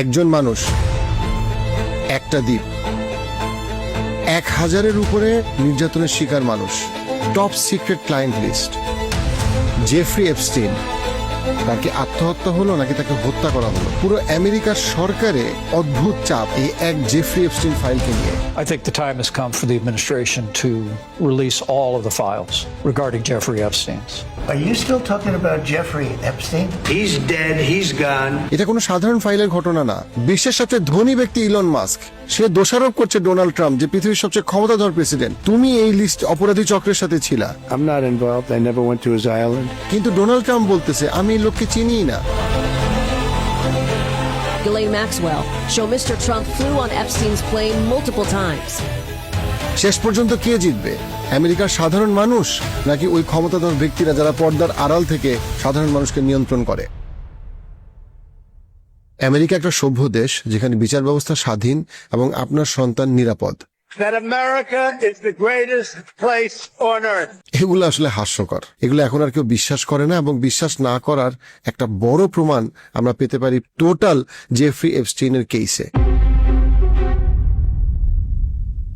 একজন মানুষ, একটা দ্বীপ। এক হাজারের উপরে নির্যাতনের শিকার মানুষ। Top secret client list Jeffrey Epstein তার কি আত্মহত্যা হলো নাকি তাকে হত্যা করা হলো পুরো আমেরিকার সরকারে অদ্ভুত চাপ এই এক জেফ্রি এপস্টিন ফাইলকে নিয়ে I think the time has come for the administration to release all of the files regarding Jeffrey Epstein's. Are you still talking about Jeffrey Epstein? He's dead. He's gone. এটা কোনো সাধারণ ফাইলের ঘটনা না বিশ্বের সবচেয়ে ধনী ব্যক্তি ইলন মাস্ক সে দোষারোপ করছে ডোনাল্ড ট্রাম্প যে পৃথিবীর সবচেয়ে ক্ষমতাধর প্রেসিডেন্ট তুমি এই লিস্ট অপরাধী চক্রের সাথে ছিলা I'm not involved. I never went to his island. কিন্তু ডোনাল্ড ট্রাম্প বলতেছে আমি এই লোককে চিনিই না Ghislaine Maxwell show Mr. Trump flew on Epstein's plane multiple times. শেষ পর্যন্ত কে জিতবে আমেরিকার সাধারণ মানুষ নাকি ওই ক্ষমতাধর ব্যক্তিরা যারা পর্দার আড়াল থেকে সাধারণ মানুষকে নিয়ন্ত্রণ করে আমেরিকা একটা সভ্য দেশ যেখানে বিচার ব্যবস্থা স্বাধীন এবং আপনার সন্তান নিরাপদ. এগুলো আসলে হাস্যকর। এগুলো এখন আর কেউ বিশ্বাস করে না এবং বিশ্বাস না করার একটা বড় প্রমাণ আমরা পেতে পারি টোটাল জেফ্রি এপস্টিনের কেসে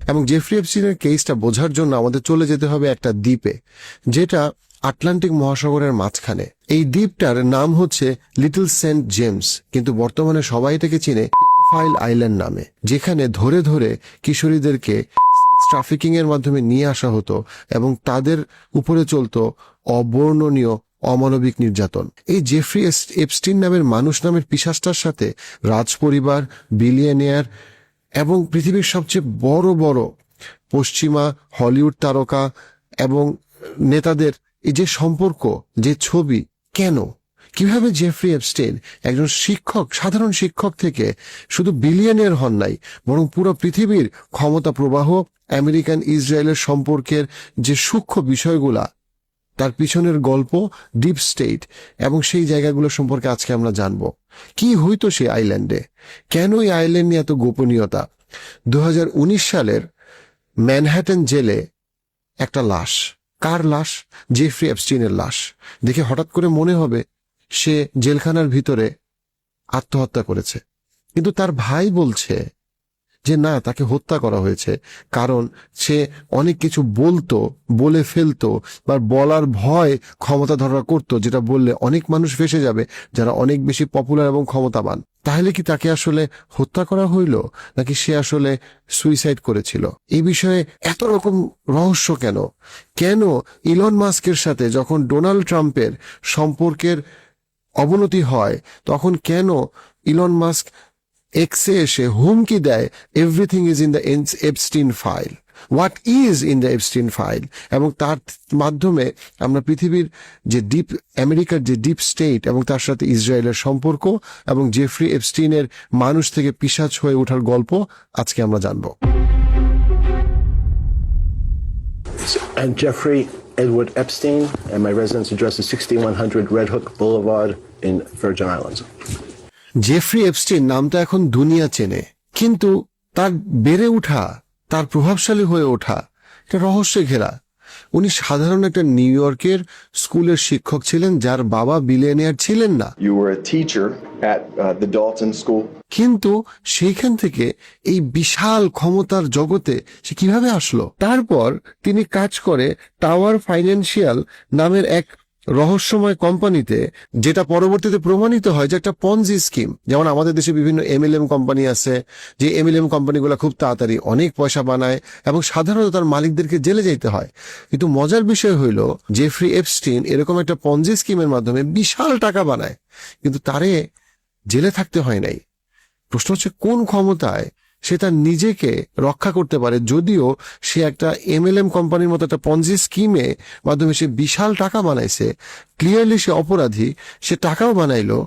এবং জেফ্রি এপস্টিনের কেসটা বোঝার জন্য আমাদের চলে যেতে হবে একটা দ্বীপে যেটা আটলান্টিক মহাসাগরের মাঝখানে। এই দ্বীপটার নাম হচ্ছে লিটল সেন্ট জেমস, কিন্তু বর্তমানে সবাই এটাকে চিনে ফাইল আইল্যান্ড নামে, যেখানে ধরে ধরে কিশোরীদেরকে ট্রাফিকিং এর মাধ্যমে নিয়ে আসা হতো এবং তাদের উপরে চলতো অবর্ণনীয় অমানবিক নির্যাতন। এই জেফ্রি এপস্টিন নামের মানুষ নামের পিসাসটার সাথে রাজ পরিবার বিলিয়নিয়ার এবং পৃথিবীর সবচেয়ে বড় বড় পশ্চিমা হলিউড তারকা এবং নেতাদের এই যে সম্পর্ক, যে ছবি, কেন? কীভাবে জেফ্রি এপস্টেন একজন শিক্ষক, সাধারণ শিক্ষক থেকে শুধু বিলিয়নের হন নাই, বরং পুরো পৃথিবীর ক্ষমতা প্রবাহ আমেরিকান ইসরায়েলের সম্পর্কের যে সূক্ষ্ম বিষয়গুলা, তার পিছনের গল্প ডিপ স্টেট এবং সেই জায়গাগুলো সম্পর্কে আজকে আমরা জানব। কি হইতো সেই আইল্যান্ডে কেন এই আইল্যান্ড নিয়ে এত গোপনীয়তা? দু হাজার উনিশ সালের ম্যানহ্যাটন জেলে একটা লাশ। কার লাশ? জেফ্রি অ্যাপস্টিনের লাশ। দেখে হঠাৎ করে মনে হবে সে জেলখানার ভিতরে আত্মহত্যা করেছে। কিন্তু তার ভাই বলছে যে, না, তাকে হত্যা করা হয়েছে। কারণ সে অনেক কিছু বলতো, বলে ফেলতো বা বলার ভয় ক্ষমতা ধরা করতো, যেটা বললে অনেক মানুষ ফেসে যাবে যারা অনেক বেশি পপুলার এবং ক্ষমতাবান। তাহলে কি তাকে আসলে হত্যা করা হইল, নাকি সে আসলে সুইসাইড করেছিল? এই বিষয়ে এত রকম রহস্য কেন? কেন ইলন মাস্কের সাথে যখন ডোনাল্ড ট্রাম্পের সম্পর্কের অবনতি হয়, তখন কেন ইলন মাস্ক এক্সে এসে হুমকি দেয় everything is in the Epstein file what is in the Epstein file এবং তার মাধ্যমে আমরা পৃথিবীর যে ডিপ আমেরিকার যে ডিপ স্টেট এবং তার সাথে ইসরায়েলের সম্পর্ক এবং জেফ্রি এপস্টিনের মানুষ থেকে পিসাচ হয়ে ওঠার গল্প আজকে আমরা জানব I'm Jeffrey Edward Epstein, and my residence address is 6100 Red Hook Boulevard in Virgin Islands. Jeffrey Epstein নামটা এখন দুনিয়া চেনে কিন্তু তার বেড়ে ওঠা তার প্রভাবশালী হয়ে ওঠা এটা রহস্যে ঘেরা। উনি সাধারণ একটা নিউ ইয়র্কের স্কুলের শিক্ষক ছিলেন যার বাবা বিলিয়নিয়ার ছিলেন না। Uh. কিন্তু সেইখান থেকে এই বিশাল ক্ষমতার জগতে সে কীভাবে আসলো? তারপর তিনি কাজ করে টাওয়ার ফাইন্যান্সিয়াল নামের এক রহস্যময় কোম্পানিতে, যেটা পরবর্তীতে প্রমাণিত হয় যে একটা পনজি স্কিম যেমন আমাদের দেশে বিভিন্ন এমএলএম কোম্পানি আছে, যে এমএলএম কোম্পানিগুলো খুব তাড়াতাড়ি অনেক পয়সা বানায় এবং সাধারণত তার মালিকদেরকে জেলে যেতে হয়। কিন্তু মজার বিষয় হইল জেফ্রি এপস্টিন এরকম একটা পনজি স্কিমের মাধ্যমে বিশাল টাকা বানায়, কিন্তু তারে জেলে থাকতে হয় নাই। প্রশ্ন হচ্ছে, কোন ক্ষমতায় সে তার নিজেকে রক্ষা করতে পারে। যদিও সে একটা এমএলএম কোম্পানির মতো একটা পঞ্জি স্কিমে মাধ্যমে সে বিশাল টাকা বানাইছে। ক্লিয়ারলি সে অপরাধী, সে টাকাও বানাইলো,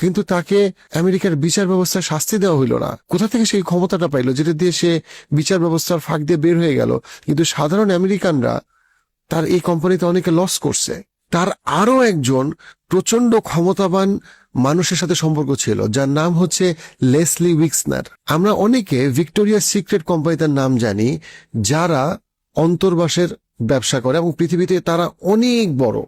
কিন্তু তাকে আমেরিকার বিচার ব্যবস্থার শাস্তি দেওয়া হইল না। কোথা থেকে সেই ক্ষমতাটা পাইলো? যেটা দিয়ে সে বিচার ব্যবস্থার ফাঁক দিয়ে বের হয়ে গেল। কিন্তু সাধারণ আমেরিকানরা তার এই কোম্পানিতে অনেকে লস করছে। তার আরও একজন প্রচণ্ড ক্ষমতাবান মানুষের সাথে সম্পর্ক ছিল, যার নাম হচ্ছে লেসলি উইক্সনার আমরা অনেকে ভিক্টোরিয়া সিক্রেট কোম্পানি তার নাম জানি, যারা অন্তর্বাসের ব্যবসা করে এবং পৃথিবীতে তারা অনেক বড়,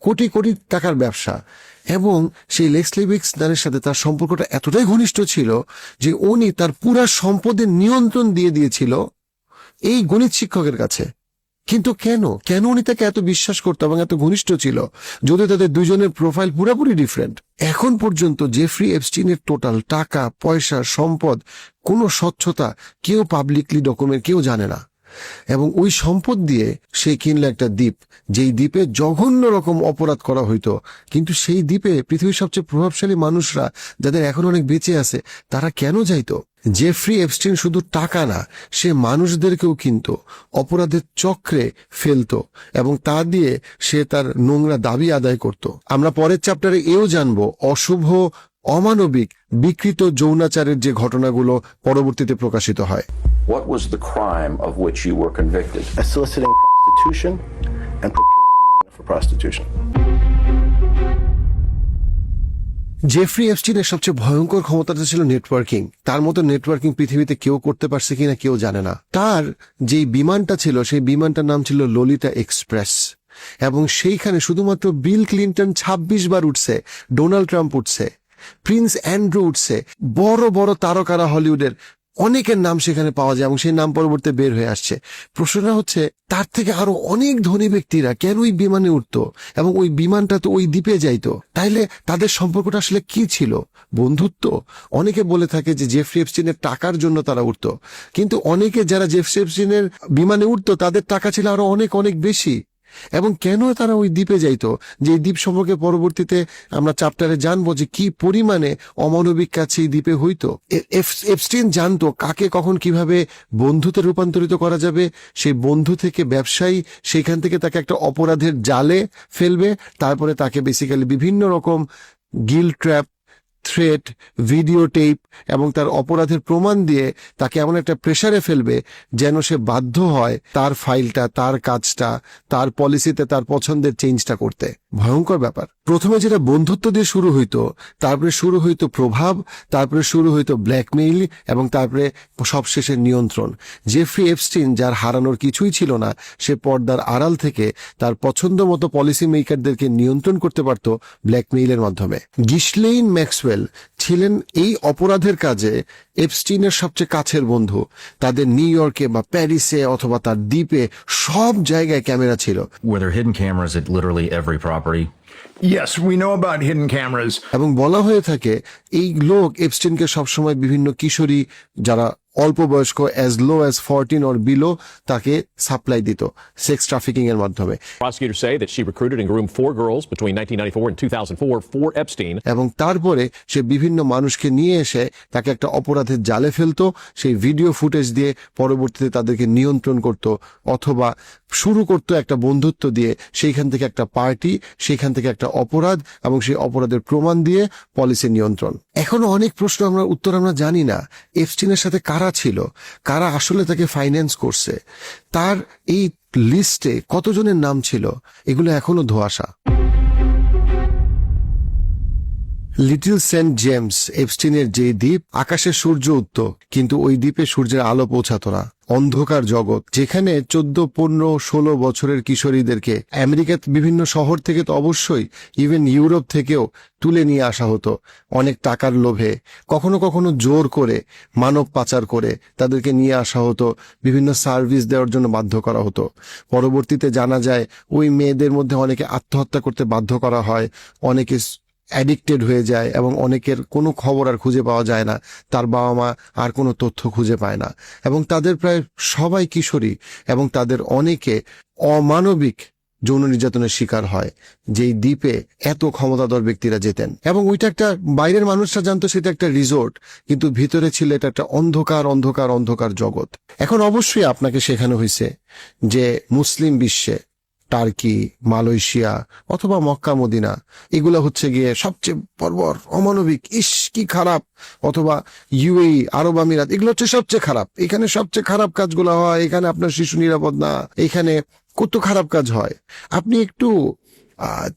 কোটি কোটি টাকার ব্যবসা। এবং সেই লেক্স লিভিক্সনের সাথে তার সম্পর্কটা এতটাই ঘনিষ্ঠ ছিল যে উনি তার পুরা সম্পদের নিয়ন্ত্রণ দিয়ে দিয়েছিল এই গণিত শিক্ষকের কাছে। কিন্তু কেন? কেন উনি তাকে এত বিশ্বাস করতো এবং এত ঘনিষ্ঠ ছিল? যদি তাদের দুজনের প্রোফাইল পুরোপুরি ডিফারেন্ট এখন পর্যন্ত জেফ্রি এপস্টিনের টোটাল টাকা, পয়সা, সম্পদ, কোনো স্বচ্ছতা কেউ পাবলিকলি ডকুমেন্ট কেউ জানে না। এবং ওই সম্পদ দিয়ে সে কিনলো একটা দ্বীপ, যেই দ্বীপে জঘন্য রকম অপরাধ করা হইতো। কিন্তু সেই দ্বীপে পৃথিবীর সবচেয়ে প্রভাবশালী মানুষরা, যাদের এখন অনেক বেঁচে আছে, তারা কেন যাইতো? জেফ্রি এপস্টিন শুধু টাকা না, সে মানুষদেরকেও কিনতো, অপরাধের চক্রে ফেলতো, এবং তা দিয়ে সে তার নোংরা দাবি আদায় করত। আমরা পরের চ্যাপ্টারে এও জানব, অশুভ, অমানবিক, বিকৃত যৌনাচারের যে ঘটনাগুলো পরবর্তীতে প্রকাশিত হয়। What was the crime of which you were convicted? A Soliciting prostitution and procuring for prostitution. Jeffrey এপস্টিনের সবচেয়ে ভয়ঙ্কর ক্ষমতাটা ছিল নেটওয়ার্কিং তার মতো নেটওয়ার্কিং পৃথিবীতে কেউ করতে পারছে কিনা কেউ জানে না তার যেই বিমানটা ছিল সেই বিমানটার নাম ছিল ললিতা এক্সপ্রেস এবং সেইখানে শুধুমাত্র বিল ক্লিন্টন ২৬ বার উঠছে ডোনাল্ড ট্রাম্প উঠছে প্রিন্স অ্যান্ড্রু উঠছে বড় বড় তারকারা হলিউডের অনেকের নাম সেখানে পাওয়া যায় এবং সেই নাম পরবর্তী বের হয়ে আসছে। প্রশ্নটা হচ্ছে, তার থেকে আরও অনেক ধনী ব্যক্তিরা কেন ওই বিমানে উঠতো এবং ওই বিমানটা তো ওই দ্বীপে যাইতো? তাইলে তাদের সম্পর্কটা আসলে কি ছিল? বন্ধুত্ব? অনেকে বলে থাকে যে জেফ্রি এপস্টিনের টাকার জন্য তারা উঠতো। কিন্তু অনেকে যারা জেফ্রি এপস্টিনের বিমানে উঠতো, তাদের টাকা ছিল আরও অনেক অনেক বেশি। এবং কেন তারা ওই দ্বীপে যাইতো? যে দ্বীপ সম্পর্কে পরবর্তীতে আমরা চ্যাপ্টারে জানব যে কি পরিমাণে অমানবিক কাছে এই দ্বীপে হইতো। এ- এফ- জানতো কাকে কখন কীভাবে বন্ধুতে রূপান্তরিত করা যাবে। সেই বন্ধু থেকে ব্যবসায়ী সেখান থেকে তাকে একটা অপরাধের জালে ফেলবে। তারপরে তাকে বেসিক্যালি বিভিন্ন রকম গিল ট্র্যাপ থ্রেট ভিডিও টেপ এবং তার অপরাধের প্রমাণ দিয়ে তাকে এমন একটা প্রেশারে ফেলবে যেন সে বাধ্য হয় তার ফাইলটা তার কাজটা, তার পলিসিতে তার পছন্দের চেঞ্জটা করতে। ভয়ঙ্কর ব্যাপার। প্রথমে যেটা বন্ধুত্ব দিয়ে শুরু হইতো, তারপরে শুরু হইতো প্রভাব, তারপরে শুরু হইতো ব্ল্যাকমেইল এবং তারপরে সবশেষে নিয়ন্ত্রণ। জেফ্রি এপস্টিন যার হারানোর কিছুই ছিল না, সে পর্দার আড়াল থেকে তার পছন্দ মতো পলিসি মেকারদেরকে নিয়ন্ত্রণ করতে পারত ব্ল্যাকমেইলের মাধ্যমে। গিসলেইন ম্যাক্সওয়েল ছিলেন এই অপরাধের কাজে এপস্টিনের সবচেয়ে কাছের বন্ধু। তাদের নিউ ইয়র্কে বা প্যারিসে অথবা তার দ্বীপে সব জায়গায় ক্যামেরা ছিল? Yes, we know about hidden cameras. এবং বলা হয়ে থাকে এই লোক এপস্টিনকে সবসময় বিভিন্ন কিশোরী যারা অল্প বয়স্ক as low as fourteen or below তাকে সাপ্লাই দিত সেক্স ট্রাফিকিং এর মাধ্যমে Prosecutors say that she recruited and groomed four girls between 1994 and 2004 for Epstein. এবং তারপরে সে বিভিন্ন মানুষকে নিয়ে এসে তাকে একটা অপরাধের জালে ফেলতো সেই ভিডিও ফুটেজ দিয়ে পরবর্তীতে তাদেরকে নিয়ন্ত্রণ করত অথবা শুরু করতো একটা বন্ধুত্ব দিয়ে সেইখান থেকে একটা পার্টি সেইখান থেকে একটা অপরাধ এবং সেই অপরাধের প্রমাণ দিয়ে পলিসি নিয়ন্ত্রণ এখনও অনেক প্রশ্ন আমরা, উত্তর আমরা জানি না। এফস্টিনের সাথে কারা ছিল? কারা আসলে তাকে ফাইন্যান্স করছে? তার এই লিস্টে কতজনের নাম ছিল? এগুলো এখনও ধোয়াশা। লিটল সেন্ট জেমস এফস্টিনের যে দ্বীপ আকাশে সূর্য উত্ত কিন্তু ওই দ্বীপে সূর্যের আলো পৌঁছাত না। অন্ধকার জগৎ, যেখানে চোদ্দ, পনেরো, ষোলো বছরের কিশোরীদেরকে আমেরিকার বিভিন্ন শহর থেকে তো অবশ্যই ইভেন ইউরোপ থেকেও তুলে নিয়ে আসা হতো। অনেক টাকার লোভে, কখনো কখনো জোর করে, মানব পাচার করে তাদেরকে নিয়ে আসা হতো, বিভিন্ন সার্ভিস দেওয়ার জন্য বাধ্য করা হতো। পরবর্তীতে জানা যায়, ওই মেয়েদের মধ্যে অনেকে আত্মহত্যা করতে বাধ্য করা হয়, অনেকে অ্যাডিক্টেড হয়ে যায় এবং অনেকের কোনো খবর আর খুঁজে পাওয়া যায় না, তার বাবা মা আর কোনো তথ্য খুঁজে পায় না। এবং তাদের প্রায় সবাই কিশোরী এবং তাদের অনেকে অমানবিক যৌন নির্যাতনের শিকার হয়, যেই দ্বীপে এত ক্ষমতাধর ব্যক্তিরা যেতেন। এবং ওইটা একটা বাইরের মানুষরা জানতো সেটা একটা রিসোর্ট, কিন্তু ভিতরে ছিল এটা একটা অন্ধকার অন্ধকার অন্ধকার জগৎ। এখন অবশ্যই আপনাকে শেখানো হয়েছে যে মুসলিম বিশ্বে টার্কি, মালয়েশিয়া অথবা মক্কা, মদিনা। এগুলো হচ্ছে গিয়ে সবচেয়ে বর্বর, অমানবিক, ইস, কি খারাপ। অথবা ইউএই আরব আমিরাত, এগুলো হচ্ছে সবচেয়ে খারাপ। এখানে সবচেয়ে খারাপ কাজগুলো হয়, এখানে আপনার শিশু নিরাপদ না, এখানে কত খারাপ কাজ হয়। আপনি একটু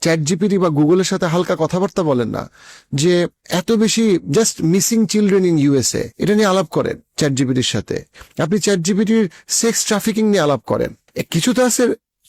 চ্যাট জিপিটি বা গুগলের সাথে হালকা কথাবার্তা বলেন না, যে এত বেশি just missing children in USA এটা নিয়ে আলাপ করেন চ্যাট জিপিটির সাথে। আপনি চ্যাট জিপিটির সেক্স ট্রাফিকিং নিয়ে আলাপ করেন। কিছু তো আছে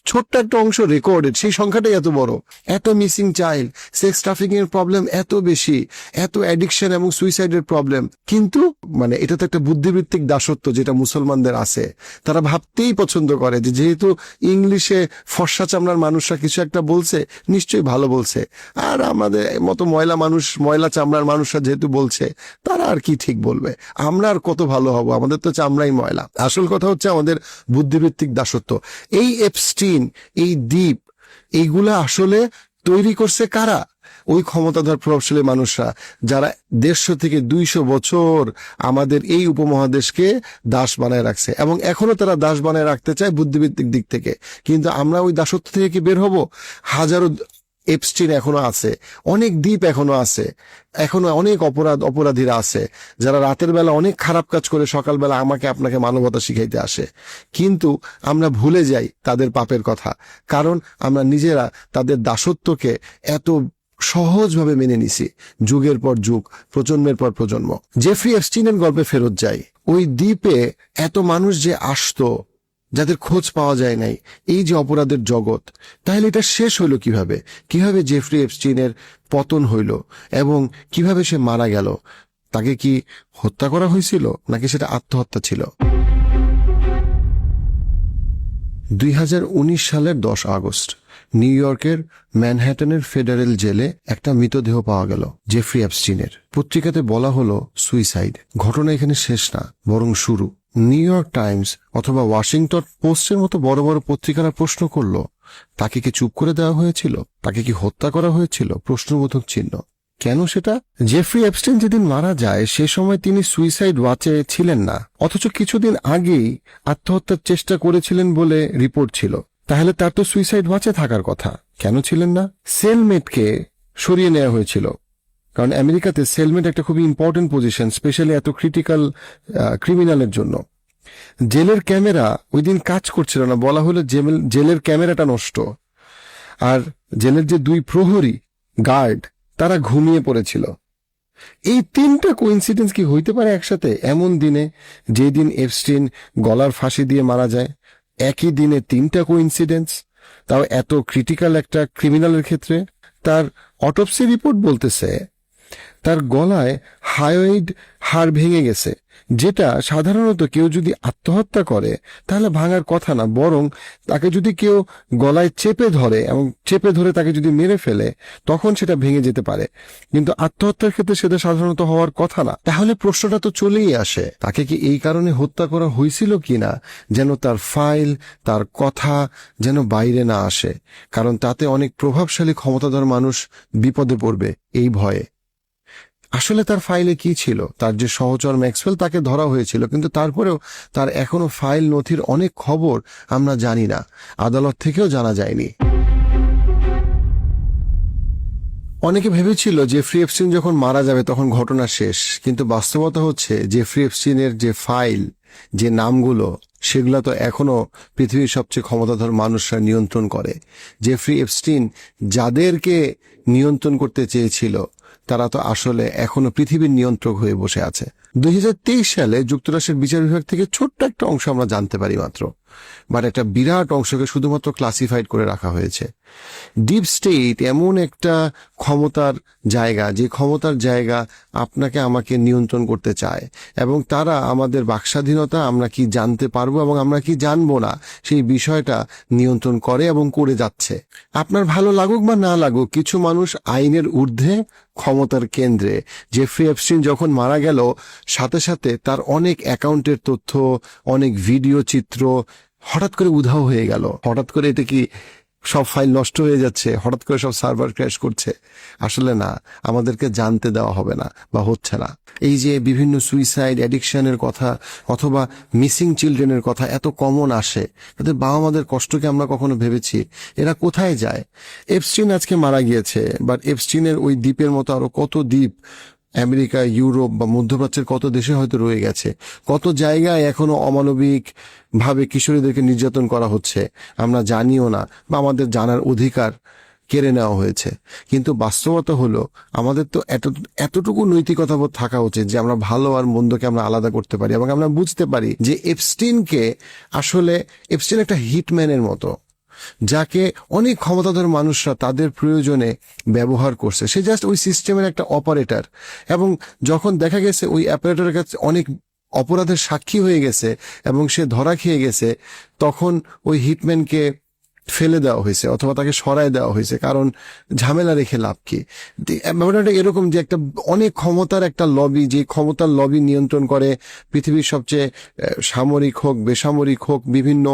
ছোট্ট একটা অংশ রেকর্ডেড সেই সংখ্যাটাই এত বড়। এত মিসিং চাইল্ড সেক্স ট্রাফিকিং এর প্রবলেম এত বেশি, এত অ্যাডিকশন এবং সুইসাইডের প্রবলেম কিন্তু মানে এটা তো একটা বুদ্ধিবৃত্তিক দাসত্ব যেটা মুসলমানদের আছে। তারা ভাবতেই পছন্দ করে যে যেহেতু ইংলিশে ফর্সা চামড়ার মানুষরা কিছু একটা বলছে, নিশ্চয়ই ভালো বলছে। আর আমাদের মতো ময়লা মানুষ, ময়লা চামড়ার মানুষরা যেহেতু বলছে, তারা আর কি ঠিক বলবে? আমরা আর কত ভালো হব? আমাদের তো চামড়াই ময়লা। আসল কথা হচ্ছে আমাদের বুদ্ধিবৃত্তিক দাসত্ব। এই এপস্টিন এই দ্বীপ, এইগুলা আসলে তৈরি করছে কারা? ওই ক্ষমতাধর প্রভাবশালী মানুষরা, যারা দেড়শো থেকে দুইশো বছর আমাদের এই উপমহাদেশকে দাস বানায় রাখছে এবং এখনও তারা দাস বানায় রাখতে চায় বুদ্ধিবৃত্তিক দিক থেকে। কিন্তু আমরা ওই দাসত্ব থেকে কি বের হব? হাজারো এপস্টিন এখনও আছে। অনেক দ্বীপ এখনও আছে। এখনও অনেক অপরাধ, অপরাধীরা আছে। যারা রাতের বেলা অনেক খারাপ কাজ করে সকালবেলা আমাকে, আপনাকে মানবতা শিখাইতে আসে। কিন্তু আমরা ভুলে যাই তাদের পাপের কথা। কারণ আমরা নিজেরা তাদের দাসত্বকে এত সহজভাবে মেনে নিছি, যুগের পর যুগ, প্রজন্মের পর প্রজন্ম। জেফ্রি এপস্টিনের গল্পে ফেরত যাই। ওই দ্বীপে এত মানুষ যে আসতো যাদের খোঁজ পাওয়া যায় নাই, এই যে অপরাধের জগৎ, তাহলে এটা শেষ হইল কীভাবে? কীভাবে জেফ্রি এপস্টিনের পতন হইল এবং কীভাবে সে মারা গেল? তাকে কি হত্যা করা হয়েছিল নাকি সেটা আত্মহত্যা ছিল? দুই হাজার উনিশ সালের দশ আগস্ট, নিউ ইয়র্কের ম্যানহ্যাটনের ফেডারেল জেলে একটা মৃতদেহ পাওয়া গেল, জেফ্রি অ্যাপস্টিনের পত্রিকাতে বলা হলো, সুইসাইড। ঘটনা এখানে শেষ না, বরং শুরু। নিউ ইয়র্ক টাইমস অথবা ওয়াশিংটন পোস্টের মতো বড় বড় পত্রিকারা প্রশ্ন করল, তাকে কি চুপ করে দেওয়া হয়েছিল? তাকে কি হত্যা করা হয়েছিল? প্রশ্নবোধক চিহ্ন। কেন সেটা? জেফ্রি অ্যাপস্টিন যেদিন মারা যায়, সে সময় তিনি সুইসাইড ওয়াচে ছিলেন না। অথচ কিছুদিন আগেই আত্মহত্যার চেষ্টা করেছিলেন বলে রিপোর্ট ছিল। তাহলে তার তো সুইসাইড ওয়াচে থাকার কথা। কেন ছিলেন না? সেলমেটকে সরিয়ে নেওয়া হয়েছিল। কারণ আমেরিকাতে সেলমেট একটা খুবই ইম্পর্টেন্ট পজিশন স্পেশালি এত ক্রিটিক্যাল ক্রিমিনালের জন্য। জেলের ক্যামেরা ওই দিন কাজ করছিল না, বলা হলো জেল- জেলের ক্যামেরাটা নষ্ট। আর জেলের যে দুই প্রহরী গার্ড তারা ঘুমিয়ে পড়েছিল। এই তিনটা কোইন্সিডেন্স কি হইতে পারে একসাথে? এমন দিনে যে দিন এফস্টিন গলার ফাঁসি দিয়ে মারা যায়, একই দিনে তিনটা কোইন্সিডেন্স তাও এত ক্রিটিক্যাল একটা ক্রিমিনালের ক্ষেত্রে। তার অটোপসি রিপোর্ট বলতেছে তার গলায় হায়োইড হাড় ভেঙে গেছে, যেটা সাধারণত কেউ যদি আত্মহত্যা করে, তাহলে ভাঙার কথা না, বরং তাকে যদি কেউ গলায় চেপে ধরে এবং চেপে ধরে তাকে যদি মেরে ফেলে, তখন সেটা ভেঙে যেতে পারে। কিন্তু আত্মহত্যার ক্ষেত্রে সেটা সাধারণত হওয়ার কথা না। তাহলে প্রশ্নটা তো চলেই আসে, তাকে কি এই কারণে হত্যা করা হয়েছিল কিনা, যেন তার ফাইল, তার কথা যেন বাইরে না আসে? কারণ তাতে অনেক প্রভাবশালী, ক্ষমতাধর মানুষ বিপদে পড়বে এই ভয়ে। আসলে তার ফাইলে কি ছিল? তার যে সহচর ম্যাক্সওয়েল তাকে ধরা হয়েছিল, কিন্তু তারপরেও তার এখনও ফাইল নথির অনেক খবর আমরা জানি না। আদালত থেকেও জানা যায়নি। অনেকে ভেবেছিল যে ফ্রি এফসিন যখন মারা যাবে তখন ঘটনা শেষ, কিন্তু বাস্তবতা হচ্ছে যে ফ্রি এফসিনের যে ফাইল, যে নামগুলো, সেগুলো তো এখনও পৃথিবীর সবচেয়ে ক্ষমতাধর মানুষরা নিয়ন্ত্রণ করে। যে ফ্রি এফস্টিন যাদেরকে নিয়ন্ত্রণ করতে চেয়েছিল তারা তো আসলে এখনও পৃথিবীর নিয়ন্ত্রক হয়ে বসে আছে। দুই হাজার তেইশ সালে যুক্তরাষ্ট্রের বিচার বিভাগ থেকে ছোট্ট একটা অংশ আমরা জানতে পারি মাত্র। বাট একটা বিরাট অংশকে শুধুমাত্র ক্লাসিফাইড করে রাখা হয়েছে। ডিপ স্টেট এমন একটা ক্ষমতার জায়গা, যে ক্ষমতার জায়গা আপনাকে আমাকে নিয়ন্ত্রণ করতে চায় এবং তারা আমাদের বাকস্বাধীনতা আমরা কি জানতে পারব এবং আমরা কি জানব না সেই বিষয়টা নিয়ন্ত্রণ করে এবং করে যাচ্ছে। আপনার ভালো লাগুক বা না লাগুক, কিছু মানুষ আইনের ঊর্ধ্বে ক্ষমতার কেন্দ্রে জেফ্রি এপস্টিন যখন মারা গেল, সাথে সাথে তার অনেক অ্যাকাউন্টের তথ্য, অনেক ভিডিও চিত্র হঠাৎ করে উধাও হয়ে গেল। হঠাৎ করে এটা কি সব ফাইল নষ্ট হয়ে যাচ্ছে, হঠাৎ করে সব সার্ভার ক্র্যাশ করছে। আসলে না, আমাদেরকে জানতে দেওয়া হবে না বা হচ্ছে না। এই যে বিভিন্ন সুইসাইড অ্যাডিকশনের কথা অথবা মিসিং চিলড্রেনের কথা এত কমন আসে, তাদের বাবা মাদের কষ্টকে আমরা কখনো ভেবেছি। এরা কোথায় যায়? এপস্টিন আজকে মারা গিয়েছে বাট এপস্টিনের ওই দ্বীপের মতো আরও কত দ্বীপ আমেরিকা, ইউরোপ বা মধ্যপ্রাচ্যের কত দেশে হয়তো রয়ে গেছে। কত জায়গায় এখনও অমানবিক ভাবে কিশোরীদেরকে নির্যাতন করা হচ্ছে, আমরা জানিও না বা আমাদের জানার অধিকার কেড়ে নেওয়া হয়েছে। কিন্তু বাস্তবতা হলো, আমাদের তো এত, এতটুকু নৈতিকতাবোধ থাকা উচিত যে আমরা ভালো আর মন্দকে আমরা আলাদা করতে পারি এবং আমরা বুঝতে পারি যে এপস্টিনকে আসলে এপস্টিন একটা হিটম্যানের মতো। যাকে অনেক ক্ষমতাধর মানুষরা তাদের প্রয়োজনে ব্যবহার করছে। সে জাস্ট ওই সিস্টেমের একটা অপারেটর এবং যখন দেখা গেছে ওই অপারেটরের কাছে অনেক অপরাধের সাক্ষী হয়ে গেছে এবং সে ধরা খেয়ে গেছে, তখন ওই হিটম্যানকে ফেলে দেওয়া হয়েছে অথবা তাকে সরায় দেওয়া হয়েছে, কারণ ঝামেলা রেখে লাভ কি? ব্যাপারটা এরকম যে একটা অনেক ক্ষমতার একটা লবি যে ক্ষমতার লবি নিয়ন্ত্রণ করে পৃথিবীর সবচেয়ে সামরিক হোক, বেসামরিক হোক, বিভিন্ন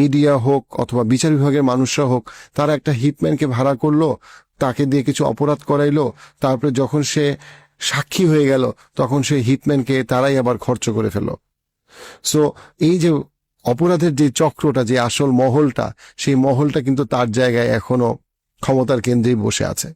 মিডিয়া হোক অথবা বিচার বিভাগের মানুষরা হোক, তারা একটা হিটম্যানকে ভাড়া করল, তাকে দিয়ে কিছু অপরাধ করাইলো, তারপরে যখন সে সাক্ষী হয়ে গেল, তখন সেই হিটম্যানকে তারাই আবার খরচ করে ফেলো সো এই যে অপরাধের যে চক্রটা, যে আসল মহলটা, সেই মহলটা কিন্তু তার জায়গায় এখনও ক্ষমতার কেন্দ্রেই বসে আছে।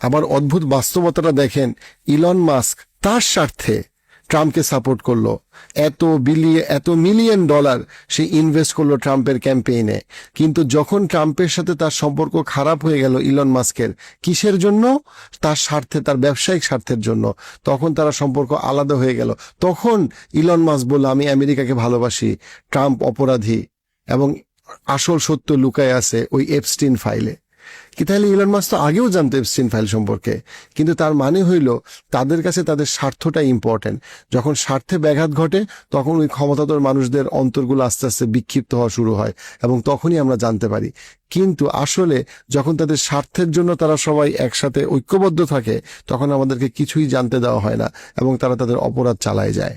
আবার অদ্ভুত বাস্তবতাটা দেখেন, ইলন মাস্ক তার স্বার্থে ট্রাম্পকে সাপোর্ট করল। এত বিলিয়ন এত মিলিয়ন ডলার সে ইনভেস্ট করল ট্রাম্পের ক্যাম্পেইনে। কিন্তু যখন ট্রাম্পের সাথে তার সম্পর্ক খারাপ হয়ে গেল ইলন মাস্কের, কিসের জন্য? তার স্বার্থে, তার ব্যবসায়িক স্বার্থের জন্য। তখন তারা সম্পর্ক আলাদা হয়ে গেল। তখন ইলন মাস্ক বলল, আমি আমেরিকাকে ভালোবাসি। ট্রাম্প অপরাধী এবং আসল সত্য লুকায় আছে ওই এপস্টিন ফাইলে। কি তাহলে ইলন মাস তো আগেও জানতো এপস্টিন ফাইল সম্পর্কে? কিন্তু তার মানে হইল, তাদের কাছে তাদের স্বার্থটা ইম্পর্টেন্ট যখন স্বার্থে ব্যাঘাত ঘটে, তখন ওই ক্ষমতাধর মানুষদের অন্তরগুলো আস্তে আস্তে বিক্ষিপ্ত হওয়া শুরু হয় এবং তখনই আমরা জানতে পারি। কিন্তু আসলে যখন তাদের স্বার্থের জন্য তারা সবাই একসাথে ঐক্যবদ্ধ থাকে, তখন আমাদেরকে কিছুই জানতে দেওয়া হয় না এবং তারা তাদের অপরাধ চালায় যায়।